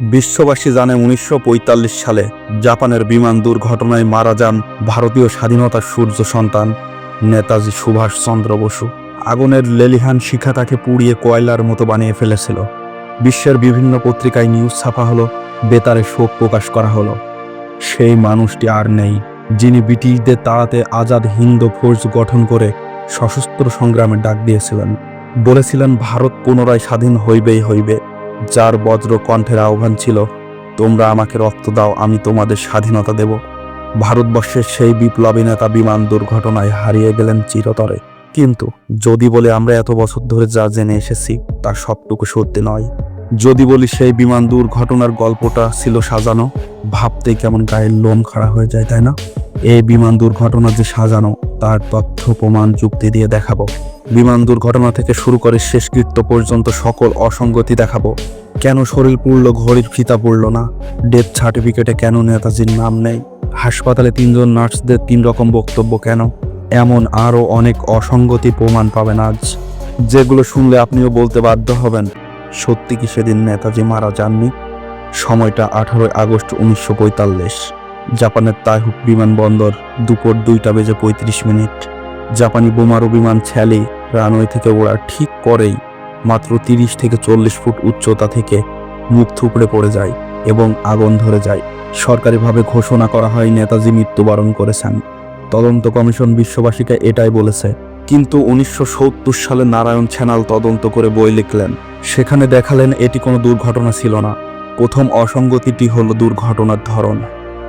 বিশ্ববাসী জানে উনিশশো পঁয়তাল্লিশ সালে জাপানের বিমান দুর্ঘটনায় মারা যান ভারতীয় স্বাধীনতার সূর্য সন্তান নেতাজি সুভাষচন্দ্র বসু। আগুনের লেলিহান শিখা তাকে পুড়িয়ে কয়লার মতো বানিয়ে ফেলেছিল। বিশ্বের বিভিন্ন পত্রিকায় নিউজ ছাপা হলো, বেতারে শোক প্রকাশ করা হলো। সেই মানুষটি আর নেই, যিনি ব্রিটিশদের তাড়াতে আজাদ হিন্দ ফৌজ গঠন করে সশস্ত্র সংগ্রামে ডাক দিয়েছিলেন। বলেছিলেন, ভারত পুনরায় স্বাধীন হইবেই হইবে। যার বজ্র কণ্ঠের আহ্বান ছিল, তোমরা আমাকে রক্ত দাও, আমি তোমাদের স্বাধীনতা দেব। ভারতবর্ষের সেই বিপ্লবী নেতা বিমান দুর্ঘটনায় হারিয়ে গেলেন চিরতরে। কিন্তু যদি বলে আমরা এত বছর ধরে যা জেনে এসেছি, তা সবটুকু সত্যি নয়। যদি বলি সেই বিমান দুর্ঘটনার গল্পটা ছিল সাজানো, ভাবতেই কেমন গায়ের লোম খাড়া হয়ে যায়, তাই না? এই বিমান দুর্ঘটনা যে সাজানো, তার তথ্য, প্রমাণ, যুক্তি দিয়ে দেখাবো। বিমান দুর্ঘটনা থেকে শুরু করে শেষকৃত্য পর্যন্ত সকল অসঙ্গতি দেখাবো। কেন শরীর পুড়ল, ঘড়ির ফিতা পড়ল না? ডেথ সার্টিফিকেটে কেন নেতাজির নাম নেই? হাসপাতালে তিনজন নার্সদের তিন রকম বক্তব্য কেন? এমন আরও অনেক অসঙ্গতি প্রমাণ পাবেন আজ। যেগুলো শুনলে আপনিও বলতে বাধ্য হবেন, সত্যি কি সেদিন নেতাজি মারা যাননি? সময়টা আঠারোই আগস্ট উনিশশো পঁয়তাল্লিশ। জাপানের তাইহুক বিমানবন্দর দুপুর দুইটা বেজে পঁয়ত্রিশ মিনিট। জাপানি বোমারু বিমান ছ্যালি রানওয়ে থেকে ওড়ার ঠিক পরেই মাত্র তিরিশ থেকে চল্লিশ ফুট উচ্চতা থেকে মুখ থুপড়ে পড়ে যায় এবং আগুন ধরে যায়। সরকারিভাবে ঘোষণা করা হয়, নেতাজি মৃত্যুবরণ করেছেন। তদন্ত কমিশন বিশ্ববাসীকে এটাই বলেছে। কিন্তু উনিশশো সত্তর সালে নারায়ণ চ্যানেল তদন্ত করে বই লিখলেন। সেখানে দেখালেন, এটি কোনো দুর্ঘটনা ছিল না। প্রথম অসঙ্গতিটি হলো দুর্ঘটনার ধরন।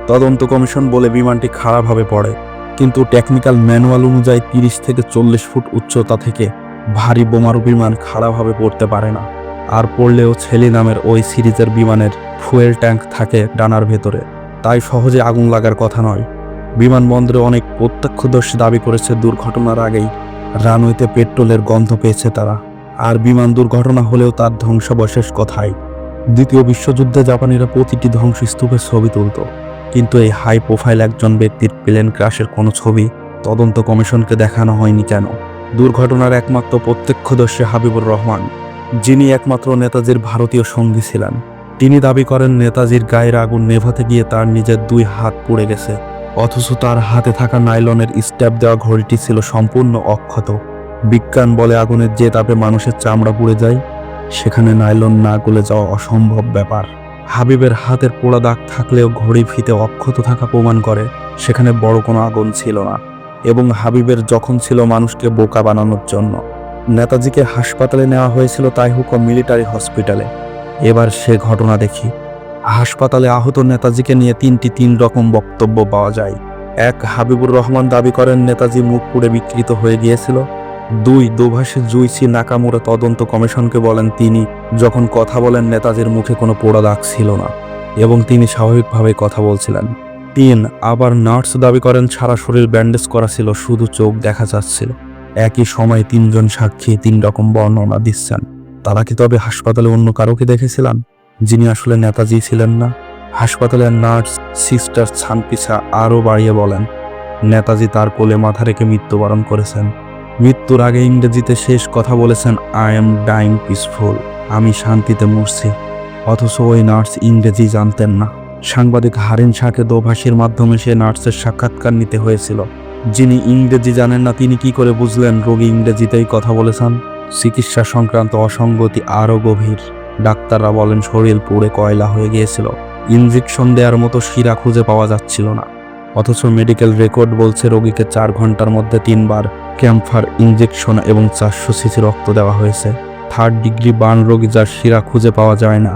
তদন্ত কমিশন বলে বিমানটি খারাপভাবে পড়ে। কিন্তু টেকনিক্যাল ম্যানুয়াল অনুযায়ী তিরিশ থেকে চল্লিশ ফুট উচ্চতা থেকে ভারী বোমারু বিমান খাড়াভাবে পড়তে পারে না। আর পড়লেও ছেলে নামের ওই সিরিজের বিমানের ফুয়েল ট্যাঙ্ক থাকে ডানার ভেতরে। তাই সহজে আগুন লাগার কথা নয়। বিমানবন্দরে অনেক প্রত্যক্ষদর্শী দাবি করেছে দুর্ঘটনার আগেই রানওয়েতে পেট্রোলের গন্ধ পেয়েছে তারা। আর বিমান দুর্ঘটনা হলেও তার ধ্বংসাবশেষ কথাই। দ্বিতীয় বিশ্বযুদ্ধে জাপানিরা প্রতিটি ধ্বংসস্তূপের ছবি তুলত। কিন্তু এই হাই প্রোফাইল একজন ব্যক্তির প্লেন ক্রাশের কোনো ছবি তদন্ত কমিশনকে দেখানো হয়নি কেন? দুর্ঘটনার একমাত্র প্রত্যক্ষদর্শী হাবিবুর রহমান, যিনি একমাত্র নেতাজির ভারতীয় সঙ্গী ছিলেন। তিনি দাবি করেন, নেতাজির গায়ের আগুন নেভাতে গিয়ে তার নিজের দুই হাত পুড়ে গেছে, অথচ তার হাতে থাকা নাইলনের স্ট্যাপ দেওয়া ঘড়িটি ছিল সম্পূর্ণ অক্ষত। বিজ্ঞান বলে আগুনের যে তাপে মানুষের চামড়া পুড়ে যায়, সেখানে নাইলন না গলে যাওয়া অসম্ভব ব্যাপার। হাবিবের হাতের পোড়া দাগ থাকলেও ঘড়ি ফিতে অক্ষত থাকা প্রমাণ করে সেখানে বড় কোনো আগুন ছিল না এবং হাবিবের যখন ছিল মানুষকে বোকা বানানোর জন্য। নেতাজিকে হাসপাতালে নেওয়া হয়েছিল তাই হুক মিলিটারি হসপিটালে। এবার সে ঘটনা দেখি। হাসপাতালে আহত নেতাজিকে নিয়ে তিনটি তিন রকম বক্তব্য পাওয়া যায়। এক, হাবিবুর রহমান দাবি করেন নেতাজি মুখ পুড়ে বিকৃত হয়ে গিয়েছিল। দুই দোভাষে জুইসি নাকামুরা তদন্ত কমিশনকে বলেন তিনি, যখন কথা বলেন নেতাজির মুখে কোনো পোড়া দাগ ছিল না, এবং তিনি স্বাভাবিকভাবে কথা বলছিলেন। তিন, আবার নার্স দাবি করেন সারা শরীর ব্যান্ডেজ করা ছিল, শুধু চোখ দেখা যাচ্ছিল একই সময় তিনজন সাক্ষী তিন রকম বর্ণনা দিচ্ছেন। তারা কি তবে হাসপাতালে অন্য কারোকে দেখেছিলেন? যিনি আসলে নেতাজি ছিলেন না? হাসপাতালের নার্স সিস্টার ছানপিছা আরও বাড়িয়ে বলেন, নেতাজি তার কোলে মাথা রেখে মৃত্যুবরণ করেছেন। মৃত্যুর আগে ইংরেজিতে শেষ কথা বলেছেন আই এম ডাইং পিসফুল আমি শান্তিতে মরছি। অথচ ওই নার্স ইংরেজি জানতেন না। সাংবাদিক হারিন শাহকে দোভাষীর মাধ্যমে সে নার্সের সাক্ষাৎকার নিতে হয়েছিল। যিনি ইংরেজি জানেন না, তিনি কি করে বুঝলেন রোগী ইংরেজিতেই কথা বলেছেন? চিকিৎসা সংক্রান্ত অসঙ্গতি আরও গভীর। ডাক্তাররা বলেন, শরীর পুড়ে কয়লা হয়ে গিয়েছিল। ইনজেকশন দেওয়ার মতো শিরা খুঁজে পাওয়া যাচ্ছিল না। অথচ মেডিকেল রেকর্ড বলছে রোগীকে চার ঘণ্টার মধ্যে তিনবার ক্যাম্পার ইঞ্জেকশন এবং চারশো সিসি রক্ত দেওয়া হয়েছে। থার্ড ডিগ্রি বার্ন রোগী যার শিরা খুঁজে পাওয়া যায় না,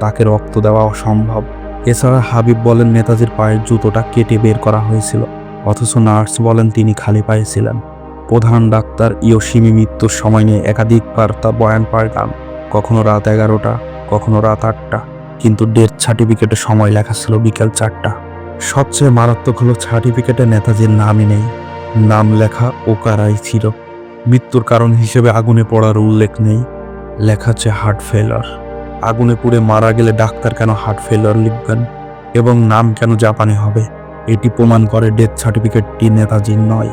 তাকে রক্ত দেওয়া অসম্ভব। এছাড়া হাবিব বলেন নেতাজির পায়ের জুতোটা কেটে বের করা হয়েছিল, অথচ নার্স বলেন তিনি খালি পায়ে ছিলেন। প্রধান ডাক্তার ইয়োশিমি মৃত্যুর সময় নিয়ে একাধিকবার তা বয়ান পাল্টান, কখনো রাত এগারোটা, কখনো রাত আটটা, কিন্তু ডেথ সার্টিফিকেটে সময় লেখা ছিল বিকেল চারটা। সবচেয়ে মারাত্মক হলো সার্টিফিকেটে নেতাজির নামই নেই। নাম লেখা ওকারাই ছিল। মৃত্যুর কারণ হিসেবে আগুনে পড়ার উল্লেখ নেই। লেখা আছে হার্ট ফেলার আগুনে পুড়ে মারা গেলে ডাক্তার কেন হার্ট ফেলার লিখবেন? এবং নাম কেন জাপানি হবে? এটি প্রমাণ করে ডেথ সার্টিফিকেটটি নেতাজির নয়।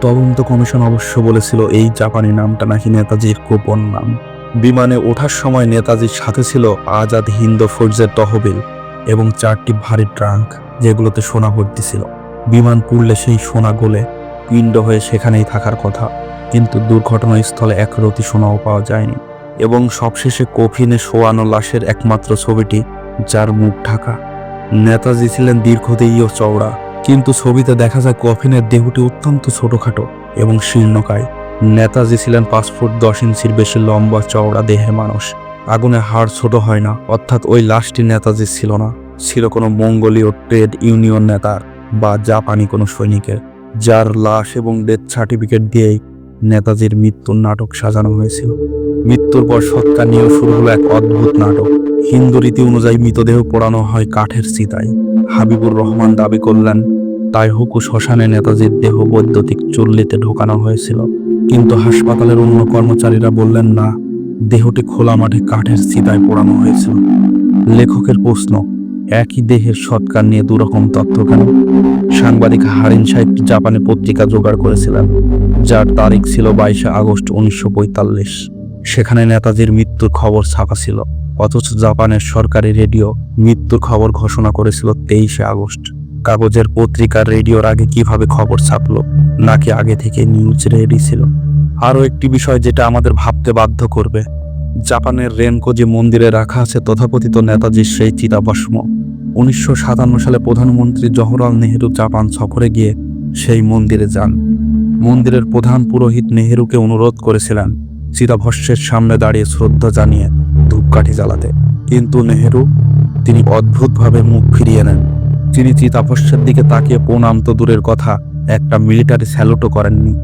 তদন্ত কমিশন অবশ্য বলেছিল এই জাপানি নামটা নাকি নেতাজির গোপন নাম। বিমানে ওঠার সময় নেতাজির সাথে ছিল আজাদ হিন্দ ফৌজের তহবিল এবং চারটি ভারী ট্রাঙ্ক। যেগুলোতে সোনা ভর্তি ছিল বিমান পুড়লে সেই সোনা গলে পিণ্ড হয়ে সেখানেই থাকার কথা। কিন্তু দুর্ঘটনাস্থলে এক রতি সোনাও পাওয়া যায়নি এবং সবশেষে কফিনে শোয়ানো লাশের একমাত্র ছবিটি, যার মুখ ঢাকা। নেতাজি ছিলেন দীর্ঘদেহী ও চওড়া, কিন্তু ছবিতে দেখা যায় কফিনের দেহটি অত্যন্ত ছোটখাটো এবং শীর্ণকায়। নেতাজি ছিলেন পাঁচ ফুট দশ ইঞ্চির বেশি লম্বা, চওড়া দেহের মানুষ। আগুনে হাড় ছোট হয় না, অর্থাৎ ওই লাশটি নেতাজি ছিল না। ছিল কোনো মঙ্গোলীয় ট্রেড ইউনিয়ন নেতার বা জাপানি কোনো সৈনিকের, যার লাশ এবং ডেথ সার্টিফিকেট দিয়েই নেতাজির মৃত্যুর নাটক সাজানো হয়েছিল। মৃত্যুর পর সৎকার নিয়েও শুরু হলো এক অদ্ভুত নাটক। হিন্দু রীতি অনুযায়ী মৃতদেহ পোড়ানো হয় কাঠের চিতায় হাবিবুর রহমান দাবি করলেন, তাই হুকু শ্মশানে নেতাজির দেহ বৈদ্যুতিক চুল্লিতে ঢোকানো হয়েছিল। কিন্তু হাসপাতালের অন্য কর্মচারীরা বললেন, না, দেহটি খোলা মাঠে কাঠের চিতায় পোড়ানো হয়েছিল। লেখকের প্রশ্ন একই দেহের সৎকার নিয়ে দুরকম তথ্য কেন? সাংবাদিক হারিন সাহেব জাপানে পত্রিকা জোগাড় করেছিলেন? যার তারিখ ছিল বাইশে আগস্ট উনিশশো পঁয়তাল্লিশ। সেখানে নেতাজির মৃত্যুর খবর ছাপা ছিল। অথচ জাপানের সরকারি রেডিও মৃত্যুর খবর ঘোষণা করেছিল তেইশে আগস্ট। কাগজের পত্রিকার রেডিওর আগে কীভাবে খবর ছাপলো, নাকি আগে থেকে নিউজ রেডি ছিল? আরও একটি বিষয় যেটা আমাদের ভাবতে বাধ্য করবে জাপানের রেনকো যে মন্দিরে রাখা আছে তথাকথিত নেতাজির সেই চিতাভস্ম। উনিশশো সাতান্ন সালে প্রধানমন্ত্রী জওহরলাল নেহেরু জাপান সফরে গিয়ে সেই মন্দিরে যান। মন্দিরের প্রধান পুরোহিত নেহেরুকে অনুরোধ করেছিলেন চিতাভস্মের সামনে দাঁড়িয়ে শ্রদ্ধা জানিয়ে ধূপকাঠি জ্বালাতে। কিন্তু নেহেরু তিনি অদ্ভুতভাবে মুখ ফিরিয়ে নেন। তিনি চিতাভস্মের দিকে তাকিয়ে প্রণাম তো দূরের কথা, একটা মিলিটারি স্যালুটও করেননি।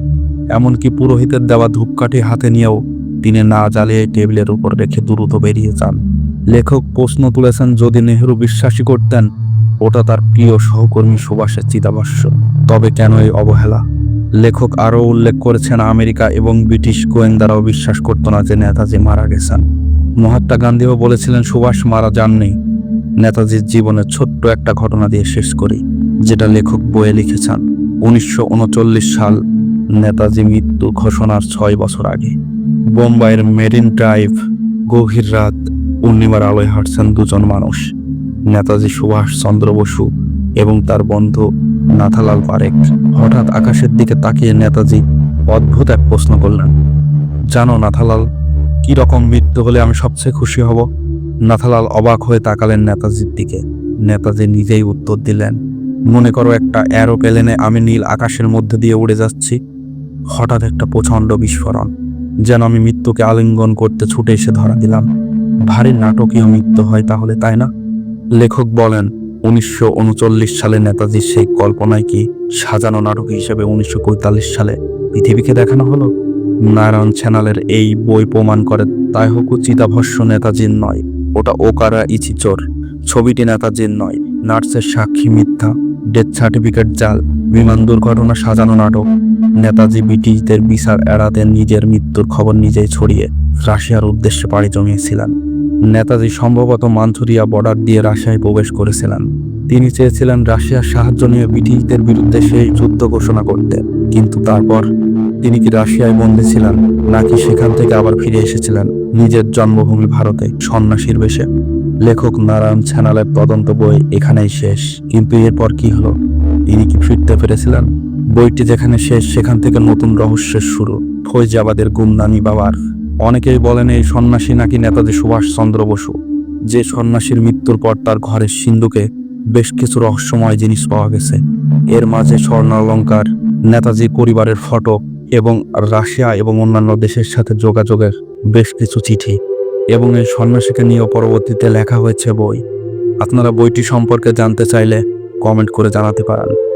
এমনকি পুরোহিতের দেওয়া ধূপকাঠি হাতে নিয়েও তিনি না জ্বালিয়ে টেবিলের উপর রেখে দ্রুত বেরিয়ে যান। লেখক প্রশ্ন তুলেছেন, যদি নেহরু বিশ্বাসী করতেন, ওটা তার প্রিয় সহকর্মী সুভাষের চিতাভস্য তবে কেন এই অবহেলা? লেখক আরও উল্লেখ করেছেন, আমেরিকা এবং ব্রিটিশ গোয়েন্দারাও বিশ্বাস করত না যে নেতাজি মারা গেছেন। মহাত্মা গান্ধীও বলেছিলেন, সুভাষ মারা যাননি। নেতাজির জীবনের ছোট্ট একটা ঘটনা দিয়ে শেষ করি, যেটা লেখক বইয়ে লিখেছেন। উনিশশো উনচল্লিশ সাল নেতাজি মৃত্যু ঘোষণার ছয় বছর আগে। বোম্বাইয়ের মেরিন ড্রাইভ, গভীর রাত, পূর্ণিমার আলোয় হাঁটছেন দুজন মানুষ, নেতাজি সুভাষ চন্দ্র বসু এবং তার বন্ধু নাথালাল পারেক। হঠাৎ আকাশের দিকে তাকিয়ে নেতাজি অদ্ভুত এক প্রশ্ন করলেন, জানো নাথালাল, কি রকম মৃত্যু হলে আমি সবচেয়ে খুশি হব? নাথালাল অবাক হয়ে তাকালেন নেতাজির দিকে। নেতাজি নিজেই উত্তর দিলেন, মনে করো একটা অ্যারোপ্লেনে আমি নীল আকাশের মধ্যে দিয়ে উড়ে যাচ্ছি। হঠাৎ একটা প্রচণ্ড বিস্ফোরণ। যেন আমি মৃত্যুকে আলিঙ্গন করতে ছুটে এসে ধরা দিলাম। ভারী নাটকীয় মৃত্যু হয় তাহলে, তাই না? লেখক বলেন, উনিশশো উনচল্লিশ সালে নেতাজির সেই কল্পনায় কি সাজানো নাটক হিসেবে উনিশশো সালে পৃথিবীকে দেখানো হলো? নারায়ণ চ্যানেলের এই বই প্রমাণ করে, তাই হোক চিতাভস্য নেতাজির নয়, ওটা ওকারা ইচিচোর, ছবিটি নেতাজির নয়, নার্সের সাক্ষী মিথ্যা। ডেথ সার্টিফিকেট, জাল, বিমান দুর্ঘটনা, সাজানো নাটক, নেতাজি ব্রিটিশদের বিচার এড়াতে নিজের মৃত্যুর খবর নিজেই ছড়িয়ে রাশিয়ার উদ্দেশ্যে পাড়ি জমিয়েছিলেন। নেতাজি সম্ভবত মাঞ্চুরিয়া বর্ডার দিয়ে রাশিয়ায় প্রবেশ করেছিলেন। তিনি চেয়েছিলেন রাশিয়ার সাহায্য নিয়ে ব্রিটিশদের বিরুদ্ধে সেই যুদ্ধ ঘোষণা করতে। কিন্তু তারপর তিনি কি রাশিয়ায় বন্দী ছিলেন, নাকি সেখান থেকে আবার ফিরে এসেছিলেন নিজের জন্মভূমি ভারতে সন্ন্যাসীর বেশে? লেখক নারায়ণ চ্যানেলের তদন্ত বই এখানেই শেষ। কিন্তু এরপর কি হলো? তিনি কি ফিরতে পেরেছিলেন? বইটি যেখানে শেষ, সেখান থেকে নতুন রহস্যের শুরু। ফৈজাবাদের গুমনানি বাবার। অনেকেই বলেন এই সন্ন্যাসী নাকি নেতাজি সুভাষচন্দ্র বসু। যে সন্ন্যাসীর মৃত্যুর পর তার ঘরের সিন্ধুকে বেশ কিছু রহস্যময় জিনিস পাওয়া গেছে। এর মাঝে স্বর্ণালঙ্কার, নেতাজি পরিবারের ফটো এবং রাশিয়া এবং অন্যান্য দেশের সাথে যোগাযোগের বেশ কিছু চিঠি। এবং এই সন্ন্যাসীকে নিয়ে পরবর্তীতে লেখা হয়েছে বই। আপনারা বইটি সম্পর্কে জানতে চাইলে কমেন্ট করে জানাতে পারেন।